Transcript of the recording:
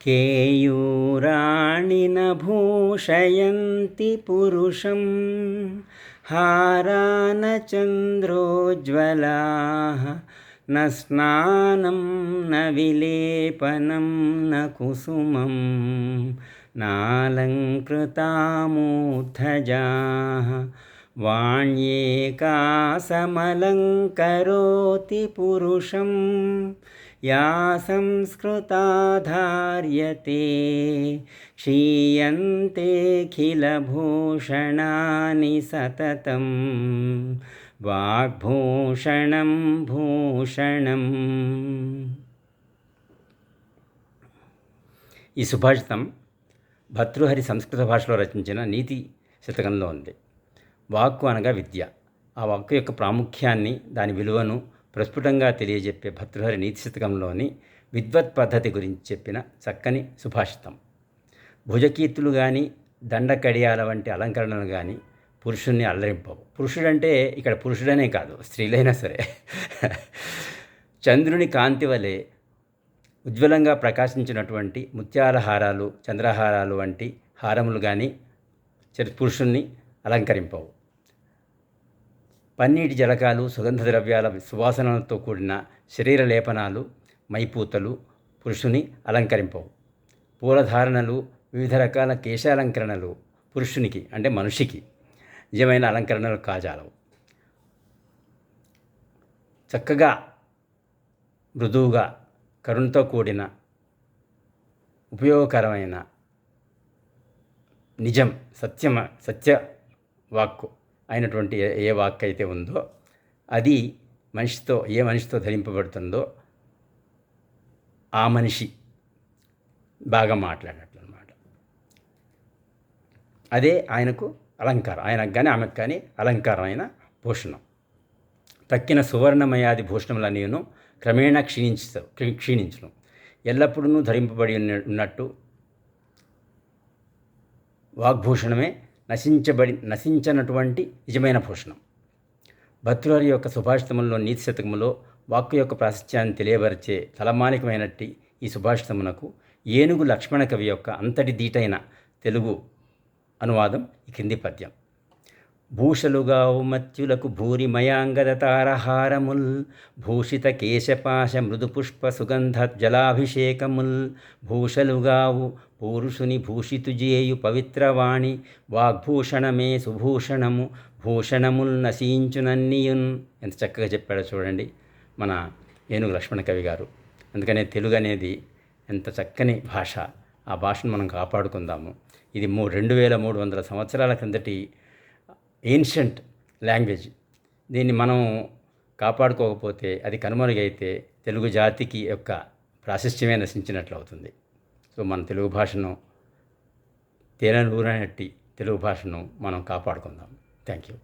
केयूराणि न भूषयन्ति पुरुषं हारा न चन्द्रोज्ज्वलाः न स्नानं न विलेपनं न कुसुमं नालङ्कृतामूर्धजाः। वाण्येका समलङ्करोति पुरुषं या संस्कृता धार्यते क्षीयन्तेऽखिलभूषणानि सततं వాగ్భూషణం భూషణం ఈ సుభాషితం భర్తృహరి సంస్కృత భాషలో రచించిన నీతి శతకంలో ఉంది వాక్కు అనగా విద్య ఆ వాక్కు యొక్క ప్రాముఖ్యాన్ని దాని విలువను ప్రస్ఫుటంగా తెలియజెప్పే భర్తృహరి నీతి శతకంలోని విద్వత్ పద్ధతి గురించి చెప్పిన చక్కని సుభాషితం. భుజకీర్తులు కానీ దండకడియాల వంటి అలంకరణలు కానీ పురుషుణ్ణి అల్లరింపవు. పురుషుడంటే ఇక్కడ పురుషుడనే కాదు స్త్రీలైనా సరే. చంద్రుని కాంతి వలె ఉజ్వలంగా ప్రకాశించినటువంటి ముత్యాల హారాలు చంద్రహారాలు వంటి హారములు కానీ పురుషుణ్ణి అలంకరింపవు. పన్నీటి జలకాలు సుగంధ ద్రవ్యాల సువాసనలతో కూడిన శరీర లేపనాలు మైపూతలు పురుషుని అలంకరింపవు. పూలధారణలు వివిధ రకాల కేశాలంకరణలు పురుషునికి అంటే మనిషికి నిజమైన అలంకరణలు కాజాలవు. చక్కగా మృదువుగా కరుణతో కూడిన ఉపయోగకరమైన నిజం సత్యమ సత్య వాక్కు అయినటువంటి ఏ వాక్ అయితే ఉందో అది మనిషితో ఏ మనిషితో ధరింపబడుతుందో ఆ మనిషి బాగా మాట్లాడినట్లు అనమాట అదే ఆయనకు అలంకారం. ఆయనకు కానీ ఆమెకు కానీ అలంకారమైన భూషణం. తక్కిన సువర్ణమయాది భూషణములన్నీను క్రమేణా క్షీణించు క్షీణించును. ఎల్లప్పుడూ ధరింపబడి ఉన్నట్టు వాగ్భూషణమే నశించబడి నశించనటువంటి నిజమైన భూషణం భర్తృహరి యొక్క సుభాషితములో నీతి శతకములో వాక్కు యొక్క ప్రాశస్త్యాన్ని తెలియబరిచే తలమానికమైనట్టి ఈ సుభాషితమునకు ఏనుగు లక్ష్మణ కవి యొక్క అంతటి దీటైన తెలుగు అనువాదం ఈ కింది పద్యం. భూషలుగావు మత్యులకు భూరిమయాంగద తారహారముల్ భూషిత కేశపాశ మృదుపుష్ప సుగంధ జలాభిషేకముల్ భూషలుగావు పురుషుని భూషితుజేయు పవిత్రవాణి వాగ్భూషణమే సుభూషణము భూషణముల్ నశించునన్నియున్ ఎంత చక్కగా చెప్పాడో చూడండి మన ఏనుగు లక్ష్మణ కవి గారు. అందుకనే తెలుగు అనేది ఎంత చక్కని భాష ఆ భాషను మనం కాపాడుకుందాము. ఇది మూ రెండు వేల మూడు వందల సంవత్సరాల క్రిందటి ఏన్షంట్ లాంగ్వేజ్ దీన్ని మనం కాపాడుకోకపోతే అది కనుమరుగైతే తెలుగు జాతికి యొక్క ప్రాశస్త్యమే నశించినట్లు అవుతుంది. సో మన తెలుగు భాషను తేనెలూరనట్టి తెలుగు భాషను మనం కాపాడుకుందాం. Thank you